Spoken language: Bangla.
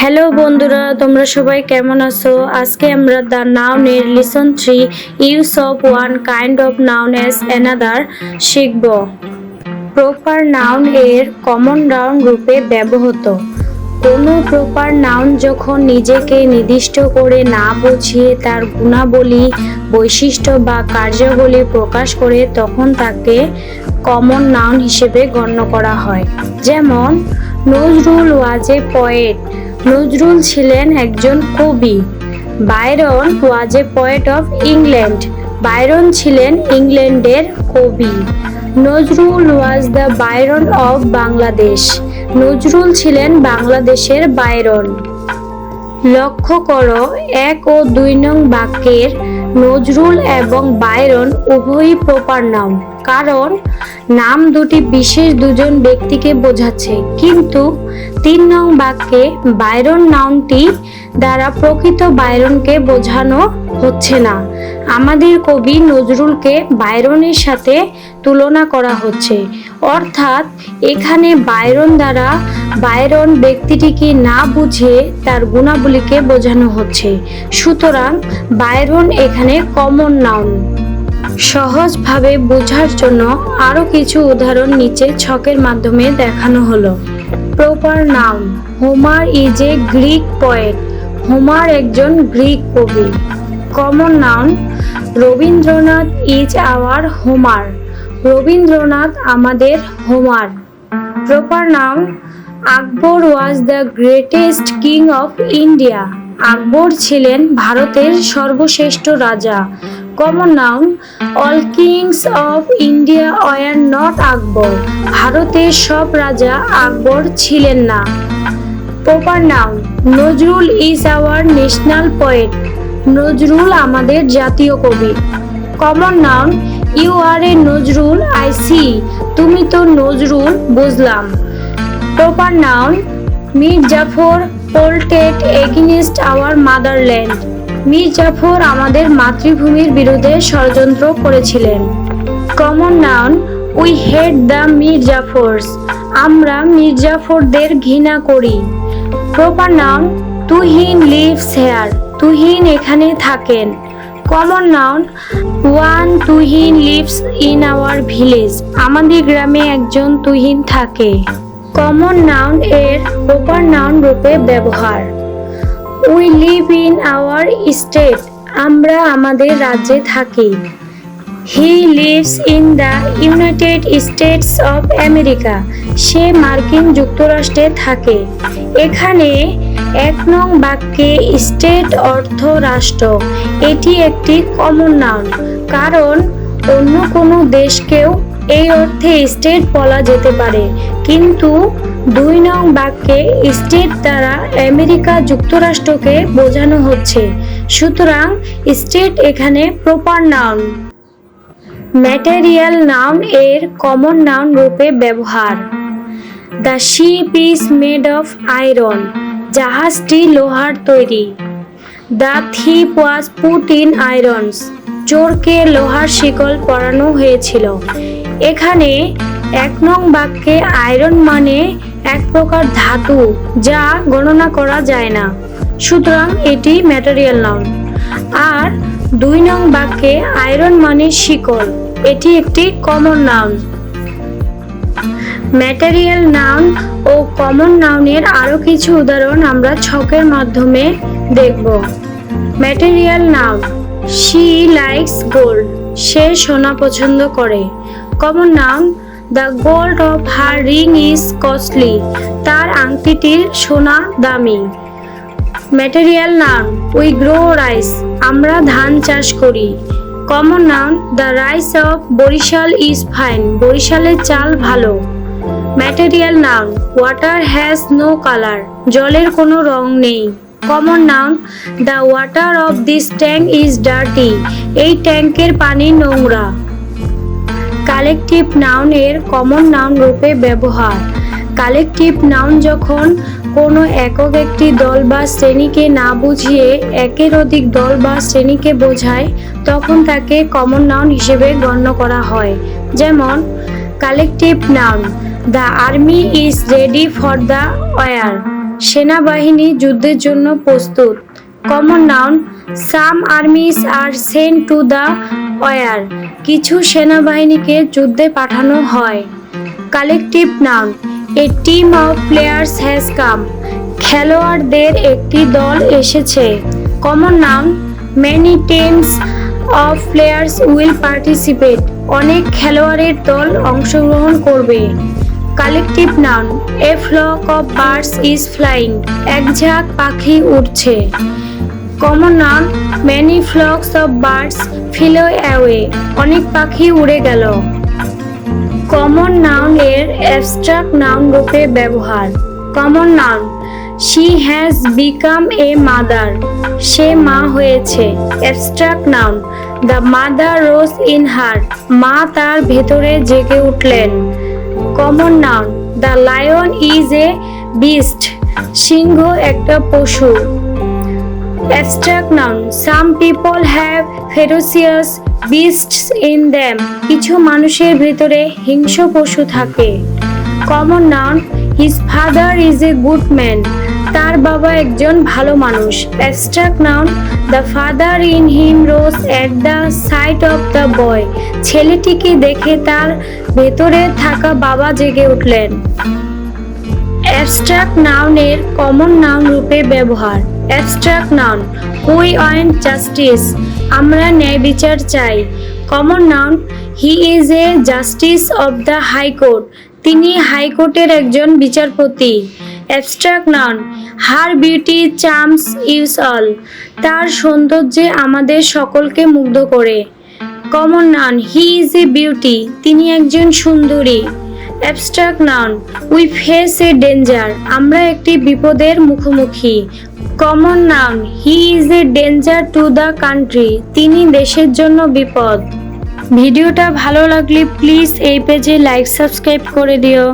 হ্যালো বন্ধুরা, তোমরা সবাই কেমন আছো? আজকে আমরা দ্য নাউনের lesson three uses of one kind of noun as another শিখব। প্রপার নাউন এর কমন নাউন রূপে ব্যবহৃত। কোনো প্রপার নাউন যখন নিজেকে নির্দিষ্ট করে না বুঝিয়ে তার গুণাবলী, বৈশিষ্ট্য বা কার্যাবলী প্রকাশ করে তখন তাকে কমন নাউন হিসেবে গণ্য করা হয়। যেমন, নজরুল ওয়াজ পয়েট নজরুল ছিলেন একজন কবি। Byron was a poet of England Byron ছিলেন ইংল্যান্ডের কবি। Nazrul was the Byron of Bangladesh Nazrul ছিলেন বাংলাদেশের বাইরন। লক্ষ্য করো, এক ও দুই নং বাক্যের নজরুল এবং বাইরন উভয়ই প্রপার নাম কারণ নাম দুটি বিশেষ দুজন ব্যক্তিকে বোঝাচ্ছে। কিন্তু তিন নং বাক্যে বাইরন নাউনটি দ্বারা প্রকৃত বাইরনকে বোঝানো হচ্ছে না। আমাদের কবি নজরুলকে বাইরনের সাথে তুলনা করা হচ্ছে। অর্থাৎ এখানে বাইরন দ্বারা বাইরন ব্যক্তিটিকে না বুঝে তার গুণাবলীকে বোঝানো হচ্ছে। সুতরাং বাইরন এখানে কমন নাউন সহজভাবে বোঝার জন্য আরও কিছু উদাহরণ নিচে ছকের মাধ্যমে দেখানো হলো। Proper noun, Homer is a Greek poet Homer একজন গ্রিক কবি। Common noun, Rabindranath is our Homer, Rabindranath আমাদের Homer. Proper noun, Akbar was the greatest king of India Akbar ছিলেন ভারতের সর্বশ্রেষ্ঠ রাজা common noun all kings of India were not Akbar ভারতের সব রাজা আকবর ছিলেন না। Proper noun Nazrul is our national poet Nazrul আমাদের জাতীয় কবি। Common noun you are a Nazrul I see তুমি তো নজরুল, বুঝলাম। Proper noun Mir Jafar plotted against our motherland Mir Jafar আমাদের মাতৃভূমির বিরুদ্ধে ষড়যন্ত্র করেছিলেন। Common noun we hate the Mir Jafars আমরা মীর জাফরদের ঘৃণা করি। Proper noun Tuhin lives here Tuhin এখানে থাকেন। Common noun one Tuhin lives in our village আমাদের গ্রামে একজন তুহিন থাকে। কমন নাউন এর প্রপার নাউন রূপে ব্যবহার। We live in our state আমরা আমাদের রাজ্যে থাকি। He lives in the United States of America সে মার্কিন যুক্তরাষ্ট্রে থাকে। এখানে এক নং বাক্যে স্টেট অর্থ রাষ্ট্র। এটি একটি কমন নাউন কারণ অন্য কোনো দেশকেও এই অর্থে স্টেট বলা যেতে পারে। কিন্তু দুই নং বাক্যে স্টেট দ্বারা আমেরিকা যুক্তরাষ্ট্রকে বোঝানো হচ্ছে। সুতরাং স্টেট এখানে প্রপার নাউন। ম্যাটেরিয়াল নাউন এর কমন নাউন রূপে ব্যবহার। The ship is made of iron জাহাজটি লোহার তৈরি। The thief was put in irons, চোরকে লোহার শিকল পরানো হয়েছিল। এখানে এক নং বাক্যে আয়রন মানে এক প্রকার ধাতু, যা গণনা করা যায় না। সুতরাং এটি ম্যাটেরিয়াল নাউন আর দুই নং বাক্যে আয়রন মানে শিকল, এটি একটি কমন নাউন ম্যাটেরিয়াল নাউন ও কমন নাউনের আরও কিছু উদাহরণ আমরা ছকের মাধ্যমে দেখব। Material noun she likes gold সে সোনা পছন্দ করে। Common noun the gold of her ring is costly তার আংটিটির সোনা দামি। Material noun we grow rice আমরা ধান চাষ করি। Common noun the rice of Barishal is fine বরিশালের চাল ভালো। Material noun water has no colour জলের কোনো রং নেই। Common noun the water of this tank is dirty এই ট্যাঙ্কের পানি নোংরা। কালেকটিভ নাউনের কমন নাউন রূপে ব্যবহার। কালেকটিভ নাউন যখন কোনো একক একটি দল বা শ্রেণীকে না বুঝিয়ে একের অধিক দল বা শ্রেণীকে বোঝায়, তখন তাকে কমন নাউন হিসেবে গণ্য করা হয়। যেমন, collective noun, the army is ready for the war সেনাবাহিনী যুদ্ধের জন্য প্রস্তুত। Common noun some armies are sent to the war, কিছু সেনাবাহিনীকে যুদ্ধে পাঠানো হয়। Collective noun a team of players has come. খেলোয়াড়দের একটি দল এসেছে। Common noun many teams of players will participate. অনেক খেলোয়াড়ের দল অংশগ্রহণ করবে। Collective noun a flock of birds is flying. এক ঝাঁক পাখি উড়ছে। Common noun many flocks of birds fell away অনেক পাখি উড়ে গেল। কমন নাউন এর অ্যাবস্ট্রাক্ট নাউন রূপে ব্যবহার। Common noun she has become a mother সে মা হয়েছে। Abstract noun the mother rose in her মা তার ভেতরে জেগে উঠলেন। Common noun the lion is a beast সিংহ একটা পশু। Abstract noun some people have ferocious beasts in them. কিছু মানুষের ভিতরে হিংস্র পশু থাকে। Common noun his father is a good man তার বাবা একজন ভালো মানুষ। Abstract noun the father in him rose at the sight of the boy ছেলেটিকে দেখে তার ভেতরে থাকা বাবা জেগে উঠলেন। অ্যাবস্ট্রাক্ট নাউনের কমন নাউন রূপে ব্যবহার। Abstract noun we want justice আমরা ন্যায় বিচার চাই। Common noun he is a justice of the high court তিনি হাইকোর্টের একজন বিচারপতি। Abstract noun her beauty charms us all তার সৌন্দর্যে আমাদের সকলকে মুগ্ধ করে। Common noun he is a beauty তিনি একজন সুন্দরী। Abstract noun we face a danger আমরা একটি বিপদের মুখোমুখি। Common noun he is a danger to the country তিনি দেশের জন্য বিপদ। ভিডিওটা ভালো লাগলে প্লিজ এই পেজে লাইক সাবস্ক্রাইব করে দিও।